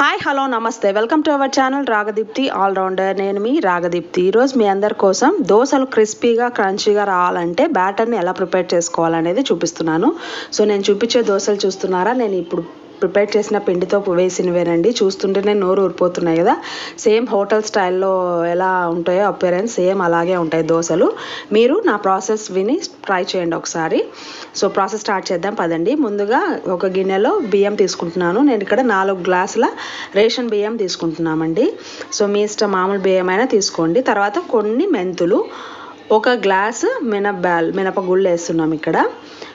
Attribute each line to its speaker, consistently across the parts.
Speaker 1: Hi hello namaste welcome to our channel Ragadeepti all rounder నేను మీ రాగదీప్తి ఈరోజు మీ అందరి కోసం దోశలు క్రిస్పీగా క్రంచీగా రావాలంటే బ్యాటర్ని ఎలా ప్రిపేర్ చేసుకోవాలనేది చూపిస్తున్నాను. సో నేను చూపించే దోశలు చూస్తున్నారా? నేను ఇప్పుడు ప్రిపేర్ చేసిన పిండితో వేసినవేనండి. చూస్తుంటేనే నోరు ఊరిపోతున్నాయి కదా. సేమ్ హోటల్ స్టైల్లో ఎలా ఉంటాయో అపేరెన్స్ సేమ్ అలాగే ఉంటాయి దోశలు. మీరు నా ప్రాసెస్ విని ట్రై చేయండి ఒకసారి. సో ప్రాసెస్ స్టార్ట్ చేద్దాం. పదండి. ముందుగా ఒక గిన్నెలో బియ్యం తీసుకుంటున్నాను. నేను ఇక్కడ నాలుగు గ్లాసుల రేషన్ బియ్యం తీసుకుంటున్నామండి. సో మీ ఇష్టం మామూలు బియ్యం అయినా తీసుకోండి. తర్వాత కొన్ని మెంతులు ఒక గ్లాసు మినప మినపగుళ్ళు వేస్తున్నాం ఇక్కడ.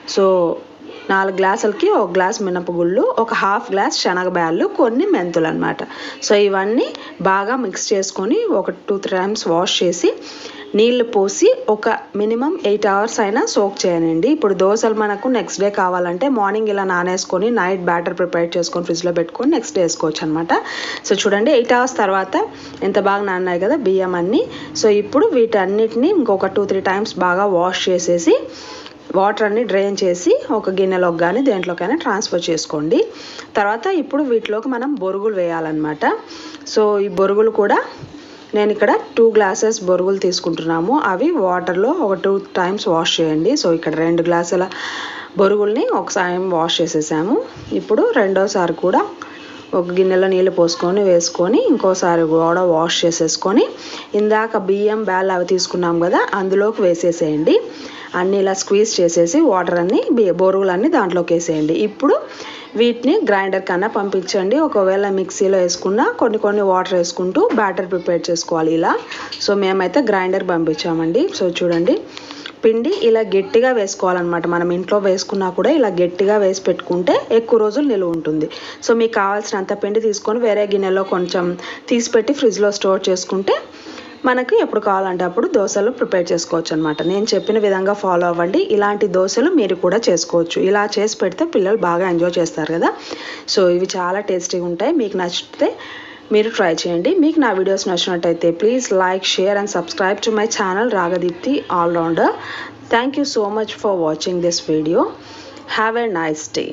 Speaker 1: సో నాలుగు గ్లాసులకి ఒక గ్లాస్ మినపగుళ్ళు ఒక హాఫ్ గ్లాస్ శనగబ్యాళ్ళు కొన్ని మెంతులు అనమాట సో ఇవన్నీ బాగా మిక్స్ చేసుకొని ఒక టూ త్రీ టైమ్స్ వాష్ చేసి నీళ్ళు పోసి ఒక మినిమం ఎయిట్ అవర్స్ అయినా సోక్ చేయనండి. ఇప్పుడు దోశలు మనకు నెక్స్ట్ డే కావాలంటే మార్నింగ్ ఇలా నానేసుకొని నైట్ బ్యాటర్ ప్రిపేర్ చేసుకొని ఫ్రిడ్జ్లో పెట్టుకొని నెక్స్ట్ డే వేసుకోవచ్చు అనమాట సో చూడండి ఎయిట్ అవర్స్ తర్వాత ఎంత బాగా నాన్నాయి కదా బియ్యం అన్నీ. సో ఇప్పుడు వీటన్నిటిని ఇంకొక టూ త్రీ టైమ్స్ బాగా వాష్ చేసేసి వాటర్ అన్ని డ్రైన్ చేసి ఒక గిన్నెలోకి కానీ దేంట్లోకైనా ట్రాన్స్ఫర్ చేసుకోండి. తర్వాత ఇప్పుడు వీటిలోకి మనం బొరుగులు వేయాలన్నమాట. సో ఈ బొరుగులు కూడా నేను ఇక్కడ టూ గ్లాసెస్ బొరుగులు తీసుకుంటున్నాము. అవి వాటర్లో ఒక టూ టైమ్స్ వాష్ చేయండి. సో ఇక్కడ రెండు గ్లాసుల బొరుగుల్ని ఒకసారి వాష్ చేసేసాము. ఇప్పుడు రెండోసారి కూడా ఒక గిన్నెలో నీళ్ళు పోసుకొని వేసుకొని ఇంకోసారి కూడా వాష్ చేసేసుకొని ఇందాక బియ్యం బ్యాల్ అవి తీసుకున్నాం కదా అందులోకి వేసేసేయండి. అన్నీ ఇలా స్క్వీజ్ చేసేసి వాటర్ అన్ని బోరుగులన్నీ దాంట్లోకి వేసేయండి. ఇప్పుడు వీటిని గ్రైండర్ కన్నా పంపించండి. ఒకవేళ మిక్సీలో వేసుకున్నా కొన్ని కొన్ని వాటర్ వేసుకుంటూ బ్యాటర్ ప్రిపేర్ చేసుకోవాలి ఇలా. సో మేమైతే గ్రైండర్ పంపించామండి. సో చూడండి. పిండి ఇలా గట్టిగా వేసుకోవాలన్నమాట. మనం ఇంట్లో వేసుకున్నా కూడా ఇలా గట్టిగా వేసి పెట్టుకుంటే ఎక్కువ రోజులు నిలువ ఉంటుంది. సో మీకు కావాల్సినంత పిండి తీసుకొని వేరే గిన్నెలో కొంచెం తీసి పెట్టి ఫ్రిడ్జ్లో స్టోర్ చేసుకుంటే మనకి ఎప్పుడు కావాలంటే అప్పుడు దోశలు ప్రిపేర్ చేసుకోవచ్చు అనమాట నేను చెప్పిన విధంగా ఫాలో అవ్వండి. ఇలాంటి దోశలు మీరు కూడా చేసుకోవచ్చు. ఇలా చేసి పెడితే పిల్లలు బాగా ఎంజాయ్ చేస్తారు కదా. సో ఇవి చాలా టేస్టీగా ఉంటాయి. మీకు నచ్చితే మీరు ట్రై చేయండి. మీకు నా వీడియోస్ నచ్చినట్టయితే please like share and subscribe to my channel Ragadeepti all rounder. Thank you so much for watching this video. Have a nice day.